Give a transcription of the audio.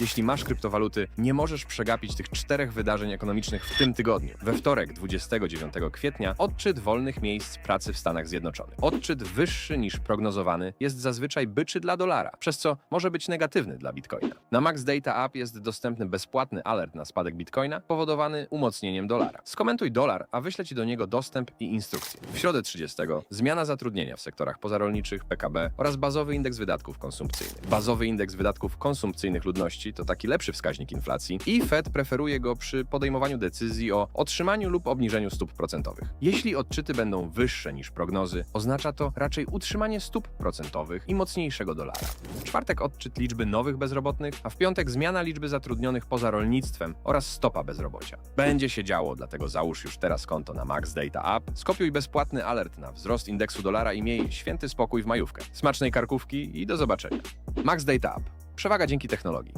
Jeśli masz kryptowaluty, nie możesz przegapić tych czterech wydarzeń ekonomicznych w tym tygodniu. We wtorek, 29 kwietnia, odczyt wolnych miejsc pracy w Stanach Zjednoczonych. Odczyt wyższy niż prognozowany jest zazwyczaj byczy dla dolara, przez co może być negatywny dla bitcoina. Na Max Data App jest dostępny bezpłatny alert na spadek bitcoina powodowany umocnieniem dolara. Skomentuj dolar, a wyślę Ci do niego dostęp i instrukcje. W środę 30 zmiana zatrudnienia w sektorach pozarolniczych, PKB oraz bazowy indeks wydatków konsumpcyjnych. Bazowy indeks wydatków konsumpcyjnych ludności to taki lepszy wskaźnik inflacji i Fed preferuje go przy podejmowaniu decyzji o otrzymaniu lub obniżeniu stóp procentowych. Jeśli odczyty będą wyższe niż prognozy, oznacza to raczej utrzymanie stóp procentowych i mocniejszego dolara. W czwartek odczyt liczby nowych bezrobotnych, a w piątek zmiana liczby zatrudnionych poza rolnictwem oraz stopa bezrobocia. Będzie się działo, dlatego załóż już teraz konto na Max Data App, skopiuj bezpłatny alert na wzrost indeksu dolara i miej święty spokój w majówkę. Smacznej karkówki i do zobaczenia. Max Data App. Przewaga dzięki technologii.